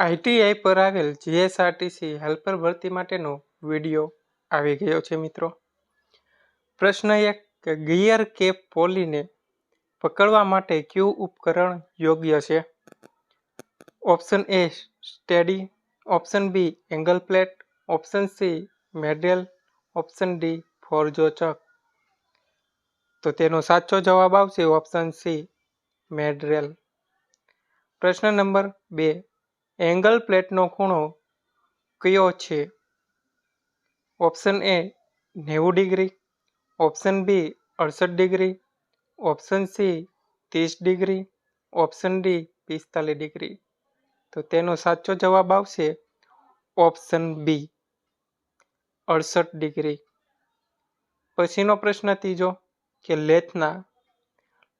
ITI પર આવેલ GSRTC helper ભરતી માટેનો વીડિયો આવી ગયો છે, મિત્રો. પ્રશ્ન એક, ગિયર કેપ પોલીને પકડવા માટે કયું ઉપકરણ યોગ્ય છે? Option A, steady. Option B, angle plate. Option C, medal. Option D, four jaw chuck. તો તેનો સાચો જવાબ આવશે ઓપ્શન સી, મેડરેલ. પ્રશ્ન નંબર બે એંગલ પ્લેટનો ખૂણો કયો છે? ઓપ્શન એ નેવું ડિગ્રી, ઓપ્શન બી અડસઠ ડિગ્રી, ઓપ્શન સી ત્રીસ ડિગ્રી, ઓપ્શન ડી પિસ્તાલીસ ડિગ્રી. તો તેનો સાચો જવાબ આવશે ઓપ્શન બી અડસઠ ડિગ્રી. પછીનો પ્રશ્ન ત્રીજો કે લેથના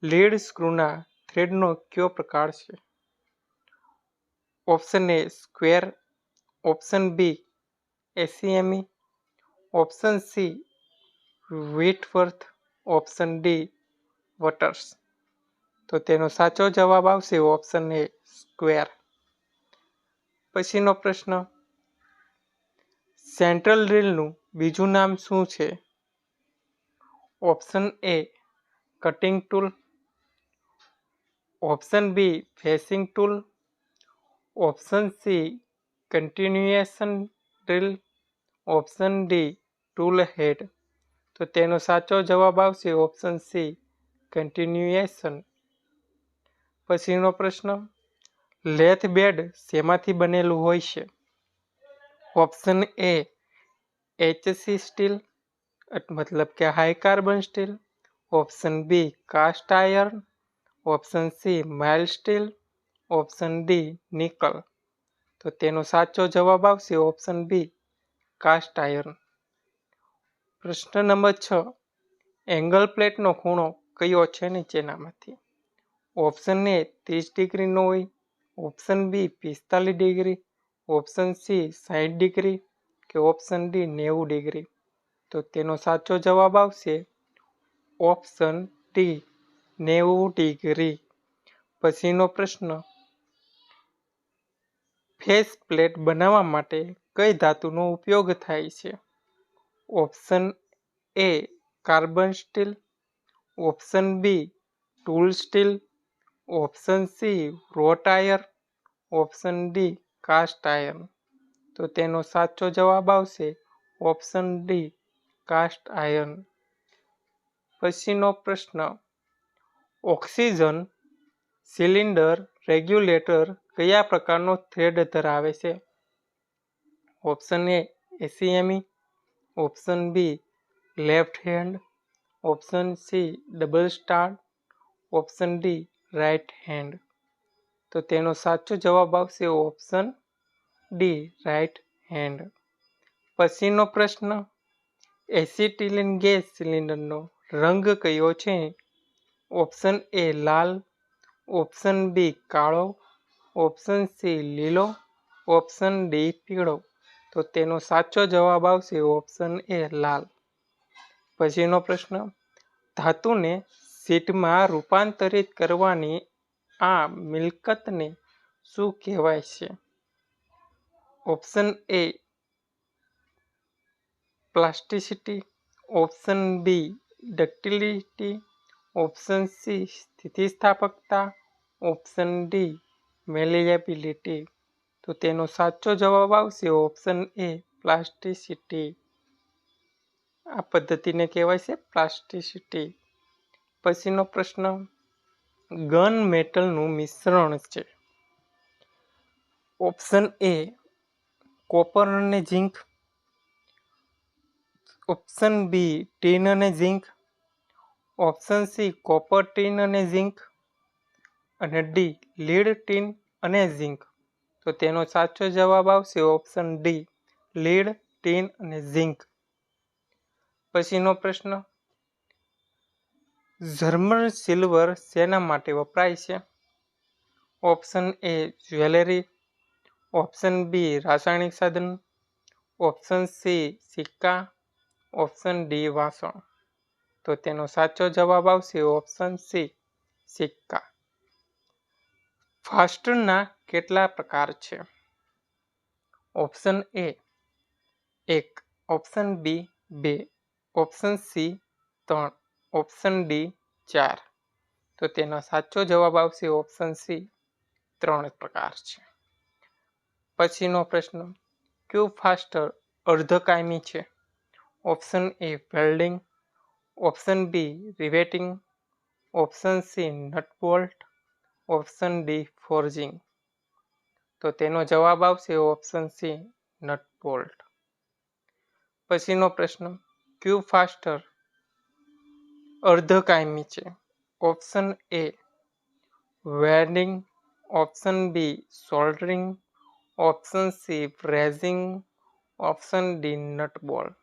લીડ સ્ક્રૂના થ્રેડનો કયો પ્રકાર છે? Option A square option B ACME option C Whitworth option D buttress તો તેનો સાચો જવાબ આવશે ઓપ્શન એ સ્ક્વેર પછીનો પ્રશ્ન સેન્ટ્રલ ડ્રીલનું બીજું નામ શું છે? Option A cutting tool option B facing tool option C continuation drill option D tool head તો તેનો સાચો જવાબ આવશે ઓપ્શન સી કન્ટિન્યુએશન પછીનો પ્રશ્ન, લેથ બેડ શેમાંથી બનેલું હોય છે? ઓપ્શન એ એચસી સ્ટીલ મતલબ કે high carbon steel option B cast iron option C mild steel option D, nickel. તો તેનો સાચો જવાબ આવશે ઓપ્શન બી, કાસ્ટ આયર્ન. પ્રશ્ન નંબર છ, એંગલ પ્લેટનો ખૂણો કયો છે નીચેનામાંથી? ઓપ્શન એ ત્રીસ ડિગ્રીનો હોય, ઓપ્શન બી પિસ્તાલીસ ડિગ્રી, ઓપ્શન સી સાઠ ડિગ્રી કે ઓપ્શન ડી નેવું ડિગ્રી? તો તેનો સાચો જવાબ આવશે ઓપ્શન ડી, નેવું ડિગ્રી. પછીનો પ્રશ્ન ફેસ પ્લેટ બનાવવા માટે કઈ ધાતુનો ઉપયોગ થાય છે? Option A carbon steel, option B tool steel, option C wrought iron, option D cast iron તો તેનો સાચો જવાબ આવશે ઓપ્શન ડી કાસ્ટ આયર્ન પછીનો પ્રશ્ન, ઓક્સિજન સિલિન્ડર રેગ્યુલેટર કયા પ્રકારનો થ્રેડ ધરાવે છે? Option A ACME option B left hand option C double start option D right hand તો તેનો સાચો જવાબ આવશે ઓપ્શન ડી રાઇટ હેન્ડ પછીનો પ્રશ્ન, એસિટિલિન ગેસ સિલિન્ડરનો રંગ કયો છે? ઓપ્શન એ લાલ ઓપ્શન બી કાળો ઓપ્શન સી લીલો, ઓપ્શન ડી પીળો. તો તેનો સાચો જવાબ આવશે ઓપ્શન એ લાલ. પછીનો પ્રશ્ન, ધાતુને સીટમાં રૂપાંતરિત કરવાની આ મિલકતને શું કહેવાય છે? Option A plasticity, option B ductility, option C સ્થિતિસ્થાપકતા, ઓપ્શન ડી મેલેબિલિટી તો તેનો સાચો જવાબ આવશે ઓપ્શન એ પ્લાસ્ટિસિટી આ પદ્ધતિને કહેવાય છે પ્લાસ્ટિસિટી પછીનો પ્રશ્ન ગન મેટલનું મિશ્રણ છે. ઓપ્શન એ કોપર અને ઝીંક ઓપ્શન બી ટીન અને zinc option C copper tin અને ઝીંક અને ડી લીડ ટીન અને ઝીંક. તો તેનો સાચો જવાબ આવશે ઓપ્શન ડી, લીડ, ટીન અને ઝીંક. પછીનો પ્રશ્ન. જર્મન સિલ્વર શેના માટે વપરાય છે? Option A, jewellery. Option B, રાસાયણિક સાધન. ઓપ્શન સી, સિક્કા. ઓપ્શન ડી, વાસણ. તો તેનો સાચો જવાબ આવશે ઓપ્શન સી, સિક્કા. ફાસ્ટનના કેટલા પ્રકાર છે? ઓપ્શન એ, એક. ઓપ્શન બી, બે. ઓપ્શન સી, ત્રણ. ઓપ્શન ડી, ચાર. તો તેનો સાચો જવાબ આવશે ઓપ્શન સી, ત્રણ પ્રકાર છે. પછીનો પ્રશ્ન, ક્યુ ફાસ્ટર અર્ધકાયમી છે? Option A, welding. Option B, riveting. Option C nut bolt option D forging. તો તેનો જવાબ આવશે ઓપ્શન સી નટ બોલ્ટ. પછીનો પ્રશ્ન, ક્યુ ફાસ્ટર અર્ધકાયમી છે? Option A welding option B soldering, option C brazing option D nut bolt.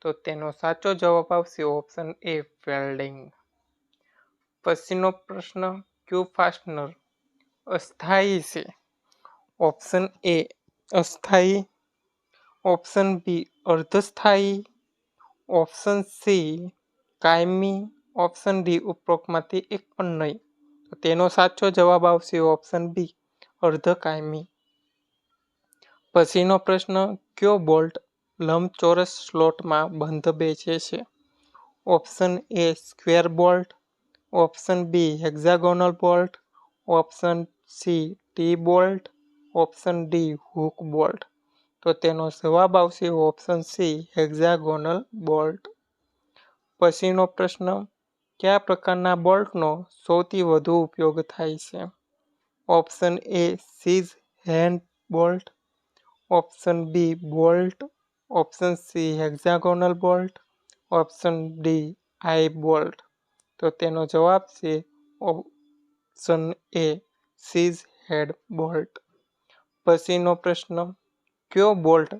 તો તેનો સાચો જવાબ આવશે ઓપ્શન એ વેલ્ડિંગ. પછીનો પ્રશ્ન કયું ફાસ્ટનર? અસ્થાયી છે. ઓપ્શન એ અસ્થાયી. ઓપ્શન બી અર્ધસ્થાયી. ઓપ્શન સી કાયમી. ઓપ્શન ડી ઉપરોક્તમાંથી એક પણ નહીં. તો તેનો સાચો જવાબ આવશે ઓપ્શન બી અર્ધ કાયમી પછીનો પ્રશ્ન, કયો બોલ્ટ લંબચોરસ સ્લોટમાં બંધ બેસે છે? Option A square bolt option B hexagonal bolt option C T bolt option D hook bolt તો તેનો જવાબ આવશે ઓપ્શન સી હેક્ઝાગોનલ બોલ્ટ પછીનો પ્રશ્ન, કયા પ્રકારના બોલ્ટનો સૌથી વધુ ઉપયોગ થાય છે? Option A cheese hand bolt. Option B bolt. Option C hexagonal bolt option D eye bolt. તો તેનો જવાબ છે option A cheese head bolt પછીનો પ્રશ્ન, કયો બોલ્ટ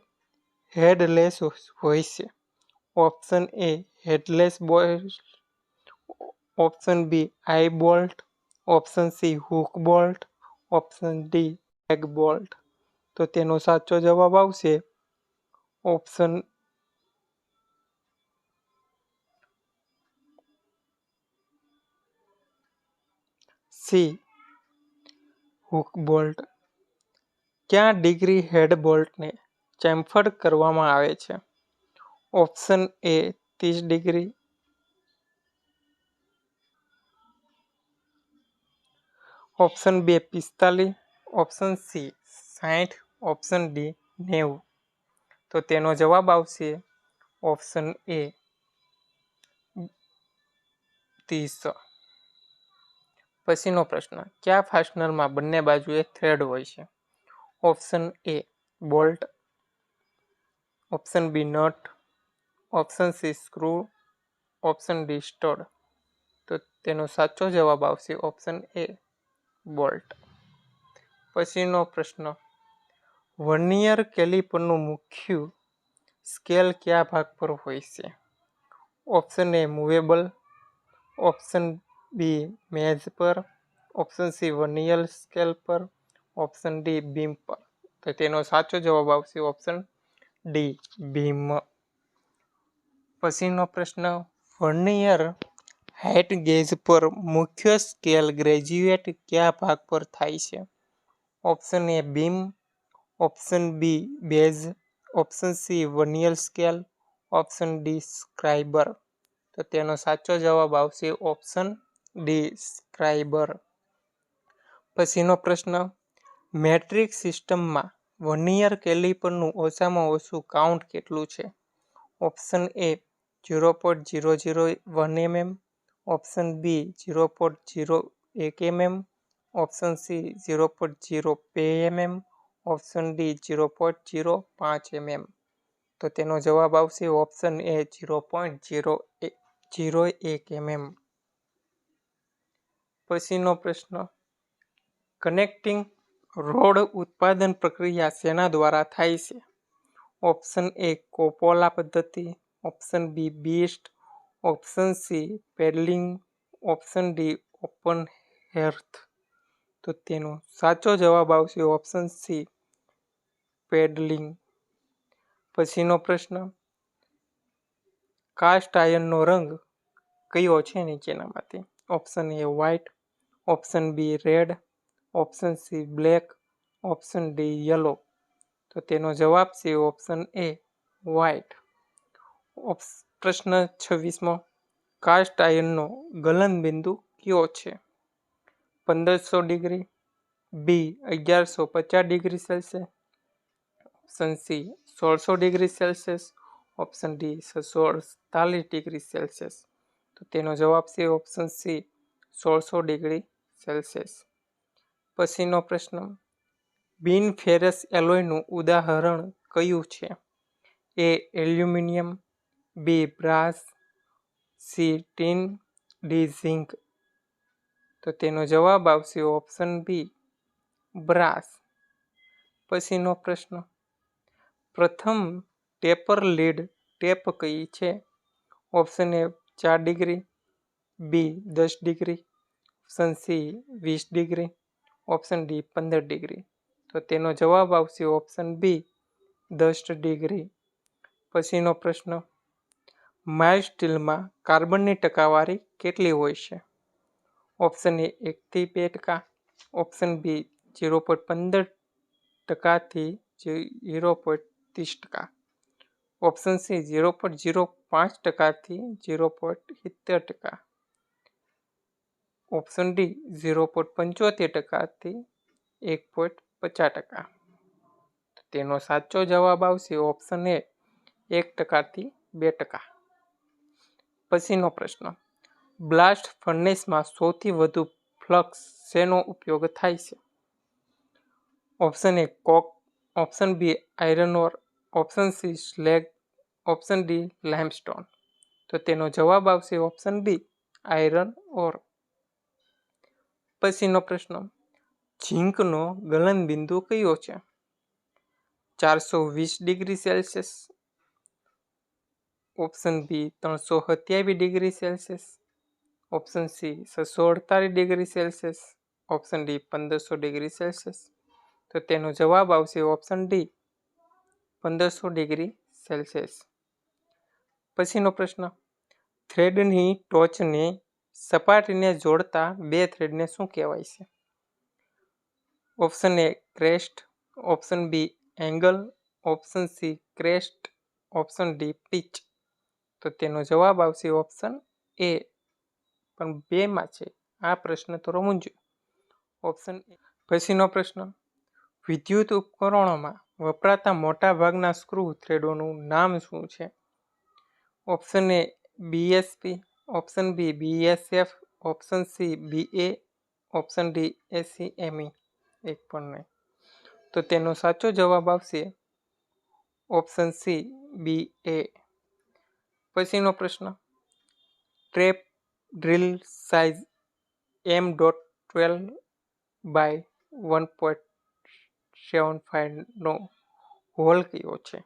હેડલેસ હોય છે? Option A headless bolt option B eye bolt option C hook bolt option D egg bolt તો તેનો સાચો જવાબ આવશે ઓપ્શન સી. Hook bolt. ક્યાં ડિગ્રી હેડ બોલ્ટને ચેમ્ફર્ડ કરવામાં આવે છે? ઓપ્શન એ ત્રીસ ડિગ્રી. ઓપ્શન બે પિસ્તાલીસ. ઓપ્શન સી સાઠ ઓપ્શન ડી નેવું. તો તેનો જવાબ આવશે ઓપ્શન એ ત્રીસ. પછીનો પ્રશ્ન, કયા ફાસ્ટનરમાં બંને બાજુએ થ્રેડ હોય છે? Option A, bolt. Option B, nut. Option C, screw. Option D, stud. તો તેનો સાચો જવાબ આવશે ઓપ્શન એ, બોલ્ટ. પછીનો પ્રશ્ન, વર્નિયર કેલિપરનું મુખ્ય સ્કેલ કયા ભાગ પર હોય છે? Option A, movable. Option B મેજ પર ઓપ્શન સી વનિયલ સ્કેલ પર ઓપ્શન ડી બીમ પર. તો તેનો સાચો જવાબ આવશે ઓપ્શન ડી બીમ પછીનો પ્રશ્ન વર્નિયર હાઇટ ગેજ પર મુખ્ય સ્કેલ ગ્રેજ્યુએટ કયા ભાગ પર થાય છે? Option A beam option B base option C vernier scale option D scriber તો તેનો સાચો જવાબ આવશે ઓપ્શન ડી સ્ક્રાઇબર પછીનો પ્રશ્ન, મેટ્રિક સિસ્ટમમાં વર્નિયર કેલિપરનું ઓછામાં ઓછું કાઉન્ટ કેટલું છે? Option A zero point zero zero one MM option B zero point zero એક MM option C zero point zero બે MM option D zero point zero પાંચ એમએમ તો તેનો જવાબ આવશે option A zero point zero zero એક MM પછીનો પ્રશ્ન. કનેક્ટિંગ રોડ ઉત્પાદન પ્રક્રિયા શેના દ્વારા થાય છે? ઓપ્શન એ કોપોલા પદ્ધતિ. Option B Beast option C puddling option D open hearth તો તેનો સાચો જવાબ આવશે ઓપ્શન સી પેડલિંગ પછીનો પ્રશ્ન. કાસ્ટ આયર્નનો રંગ કયો છે નીચેનામાંથી? Option A white option B red, option C black, option D yellow. તો તેનો જવાબ છે ઓપ્શન એ વ્હાઇટ. પ્રશ્ન છવ્વીસમો, કાસ્ટ આયર્નનો ગલનબિંદુ કયો છે? પંદરસો ડિગ્રી, બી અગિયારસો પચાસ ડિગ્રી સેલ્સિયસ, ઓપ્શન સી સોળસો ડિગ્રી સેલ્સિયસ, ઓપ્શન ડી છસો અડતાલીસ ડિગ્રી સેલ્સિયસ. તો તેનો જવાબ છે ઓપ્શન સી સોળસો ડિગ્રી. સેલ્સિયસ. પછીનો પ્રશ્ન. બિન ફેરસ એલોયનું ઉદાહરણ કયું છે? A aluminium, B brass, C tin, D zinc? તો તેનો જવાબ આવશે ઓપ્શન બી, બ્રાસ. પછીનો પ્રશ્ન. પ્રથમ ટેપર લીડ ટેપ કઈ છે? ઓપ્શન એ ચાર ડિગ્રી, બી દસ ડિગ્રી. ઓપ્શન સી વીસ ડિગ્રી ઓપ્શન ડી પંદર ડિગ્રી. તો તેનો જવાબ આવશે ઓપ્શન બી દસ ડિગ્રી. પછીનો પ્રશ્ન માઇલ સ્ટીલમાં કાર્બનની ટકાવારી કેટલી હોય છે? ઓપ્શન એ એકથી બે ટકા. ઓપ્શન બી ઝીરો પોઈન્ટ પંદર ટકાથી ઝીરો પોઈન્ટ ત્રીસ ટકા. Option C zero point zero પાંચ ટકાથી ઝીરો પોઈન્ટ સિત્તેર ટકા. ઓપ્શન ડી ઝીરો પોઈન્ટ પંચોતેર ટકાથી એક પોઈન્ટ પચાસ ટકા. તેનો સાચો જવાબ આવશે ઓપ્શન એ એક ટકાથી બે ટકા. પછીનો પ્રશ્ન. બ્લાસ્ટ ફર્નેસમાં સૌથી વધુ ફ્લક્સ શેનો ઉપયોગ થાય છે? Option A coke, option B iron ore, option C slag, option D limestone. તો તેનો જવાબ આવશે ઓપ્શન બી આયરન ઓર. પછીનો પ્રશ્ન. ઝીંકનો ગલનબિંદુ કયો છે? ચારસો વીસ ડિગ્રી સેલ્સિયસ. ઓપ્શન બી ત્રણસો સત્યાવીસ ડિગ્રી સેલ્સિયસ. ઓપ્શન સી છસો અડતાલીસ ડિગ્રી સેલ્સિયસ. ઓપ્શન ડી પંદરસો ડિગ્રી સેલ્સિયસ. તો તેનો જવાબ આવશે ઓપ્શન ડી પંદરસો ડિગ્રી સેલ્સિયસ. પછીનો પ્રશ્ન. થ્રેડની ટોચને સપાટીને જોડતા બે થ્રેડને શું કહેવાય છે? Option A crest, option B angle, option C crest, option D pitch. તો તેનો જવાબ આવશે ઓપ્શન એ. પણ બેમાં છે. આ પ્રશ્ન થોડો મૂંઝ્યો ઓપ્શન પછીનો પ્રશ્ન. વિદ્યુત ઉપકરણોમાં વપરાતા મોટાભાગના સ્ક્રૂ થ્રેડોનું નામ શું છે? Option A BSP option B BSF option C BA option D ACME એક પણ નહીં. તો તેનો સાચો જવાબ આવશે ઓપ્શન સી, બી એ. પછીનો પ્રશ્ન. Tap drill size M dot twelve by one point seven ફાઇવનો hole કયો છે?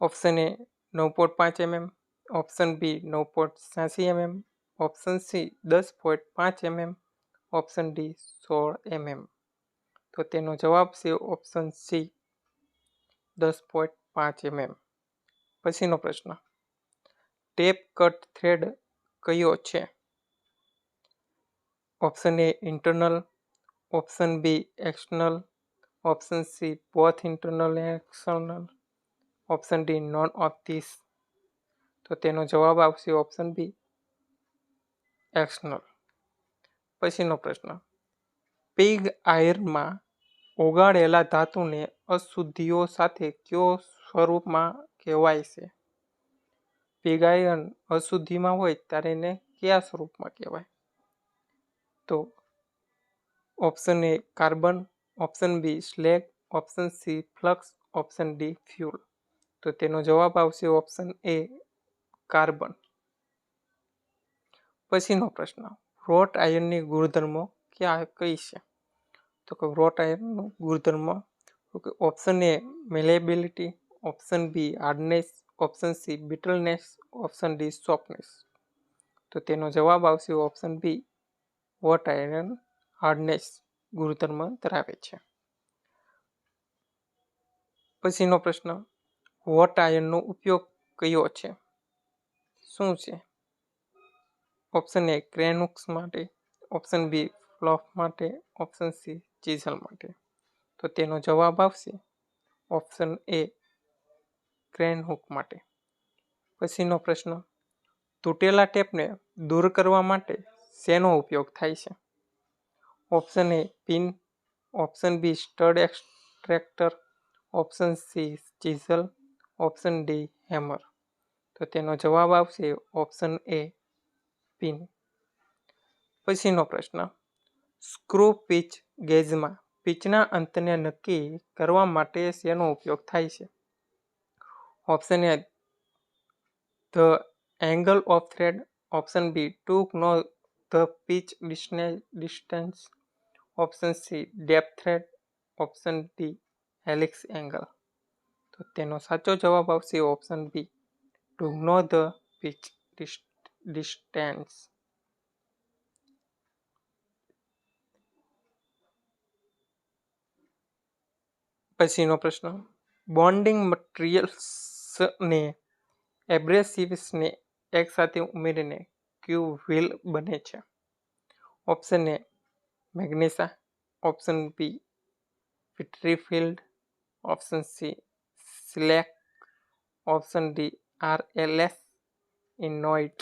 ઓપ્શન એ નવ પોઈન્ટ પાંચ એમએમ ઓપ્શન બી નવ પોઈન્ટ છ્યાસી એમએમ ઓપ્શન સી દસ પોઈન્ટ પાંચ એમએમ ઓપ્શન ડી સોળ એમએમ તો તેનો જવાબ છે ઓપ્શન સી દસ પોઈન્ટ પાંચ એમએમ પછીનો પ્રશ્ન ટેપ કટ થ્રેડ કયો છે? Option A internal option B external option C both internal and external option D none of this તો તેનો જવાબ આવશે ઓપ્શન બી એક્સનલ પછીનો પ્રશ્ન. પિગ આયર્નમાં ઓગાળેલા ધાતુને અશુદ્ધિઓ સાથે કયો સ્વરૂપમાં કહેવાય છે? પિગ આયર્ન અશુદ્ધિમાં હોય ત્યારે એને કયા સ્વરૂપમાં કહેવાય? તો option A carbon option B slag option C flux option D fuel તો તેનો જવાબ આવશે ઓપ્શન એ કાર્બન. પછીનો પ્રશ્ન. રોટ આયર્નની ગુણધર્મો ક્યાં કઈ છે? તો કે રોટ આયર્નનો ગુણધર્મ option A malleability option B hardness option C brittleness option D softness તો તેનો જવાબ આવશે option B wrought iron hardness ગુણધર્મ ધરાવે છે. પછીનો પ્રશ્ન. વોટ આયર્નનો ઉપયોગ કયો છે? શું છે? ઓપ્શન એ ક્રેનુક્સ માટે. ઓપ્શન બી ફ્લોફ માટે. ઓપ્શન સી ચીઝલ માટે. તો તેનો જવાબ આવશે ઓપ્શન એ ક્રેન હુક માટે. પછીનો પ્રશ્ન, તૂટેલા ટેપને દૂર કરવા માટે શેનો ઉપયોગ થાય છે? Option A pin option B stud extractor option C chisel option D hammer તો તેનો જવાબ આવશે ઓપ્શન એ પિન પછીનો પ્રશ્ન. સ્ક્રૂ પિચ ગેજમાં પિચના અંતને નક્કી કરવા માટે શેનો ઉપયોગ થાય છે? Option A the angle of thread option B to know the pitch distance option C depth thread option D helix angle તો તેનો સાચો જવાબ આવશે option B to know the pitch distance પછીનો પ્રશ્ન. બોન્ડિંગ મટીરિયલ્સને એબ્રેસિવ્સને એકસાથે ઉમેરીને ક્યુ વ્હીલ બને છે. Option A magnesia option B vitrified option C silicate option D R L S ઇનોઇટ?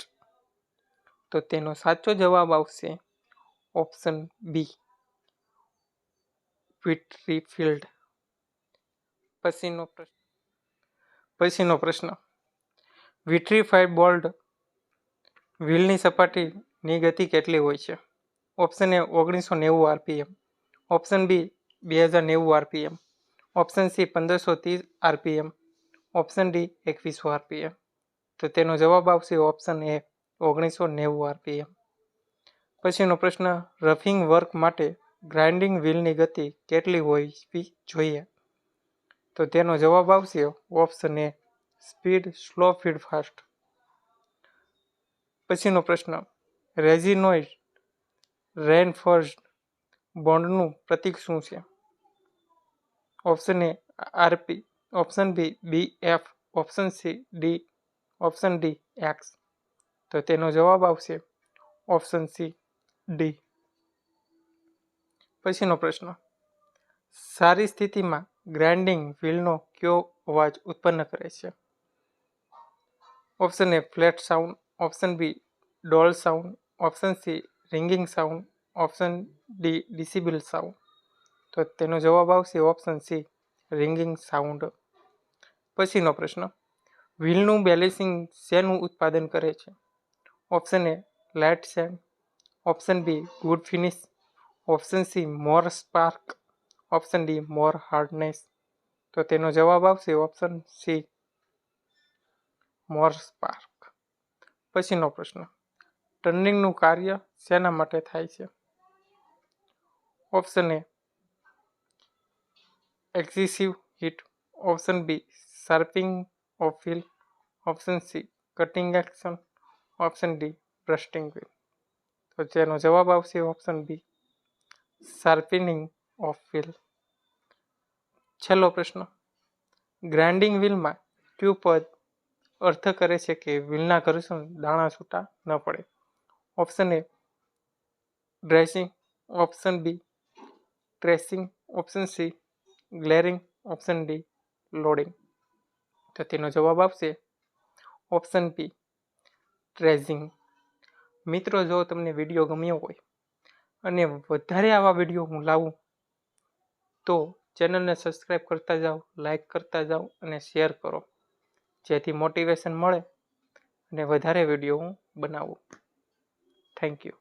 તો તેનો સાચો જવાબ આવશે ઓપ્શન બી, વિટ્રીફિલ્ડ. પછીનો પ્રશ્ન પછીનો પ્રશ્ન. વિટ્રીફાઈડ બોલ્ડ વ્હીલની સપાટીની ગતિ કેટલી હોય છે? ઓપ્શન એ ઓગણીસો નેવું આરપીએમ. ઓપ્શન બી, બે હજાર નેવું આરપીએમ. ઓપ્શન સી, પંદરસો ત્રીસ આરપીએમ. ઓપ્શન ડી એકવીસો આરપીએમ. તો તેનો જવાબ આવશે ઓપ્શન એ ઓગણીસો નેવું આરપીએમ. પછીનો પ્રશ્ન, રફિંગ વર્ક માટે ગ્રાઇન્ડિંગ વ્હીલની ગતિ કેટલી હોવી જોઈએ? તો તેનો જવાબ આવશે option A speed slow, feed fast. પછીનો પ્રશ્ન, રેઝિનોઇડ રેનફોર્સ્ડ બોન્ડનું પ્રતીક શું છે? Option A RP. Option B B F option C D option D X તો તેનો જવાબ આવશે ઓપ્શન સી ડી પછીનો પ્રશ્ન. સારી સ્થિતિમાં ગ્રાઇન્ડિંગ વ્હીલનો કયો અવાજ ઉત્પન્ન કરે છે? Option A flat sound option B dull sound option C ringing sound option D decibel sound તો તેનો જવાબ આવશે ઓપ્શન સી રિંગિંગ સાઉન્ડ પછીનો પ્રશ્ન. વ્હીલનું બેલેન્સિંગ શેનું ઉત્પાદન કરે છે? Option A light sand option B good finish. Option C more spark. Option D more hardness. તો તેનો જવાબ આવશે ઓપ્શન સી મોર સ્પાર્ક. પછીનો પ્રશ્ન. ટર્નિંગનું કાર્ય શેના માટે થાય છે? Option A excessive heat. Option B sharpening of wheel option C cutting action option D bursting wheel તો જેનો જવાબ આવશે option B sharpening of wheel છેલ્લો પ્રશ્ન ગ્રાઇન્ડિંગ વ્હીલમાં ક્યુ પદ અર્થ કરે છે કે વ્હીલના ઘર્ષણ દાણા છૂટા ન પડે. Option A dressing option B tracing option C glaring option D loading તો તેનો જવાબ આવશે ઓપ્શન બી ટ્રેઝિંગ મિત્રો, જો તમને વીડિયો ગમ્યો હોય અને વધારે આવા વીડિયો હું લાવું, તો ચેનલને સબસ્ક્રાઈબ કરતા જાઓ લાઈક કરતા જાઓ અને શેર કરો. જેથી મોટિવેશન મળે અને વધારે વીડિયો હું બનાવું. Thank you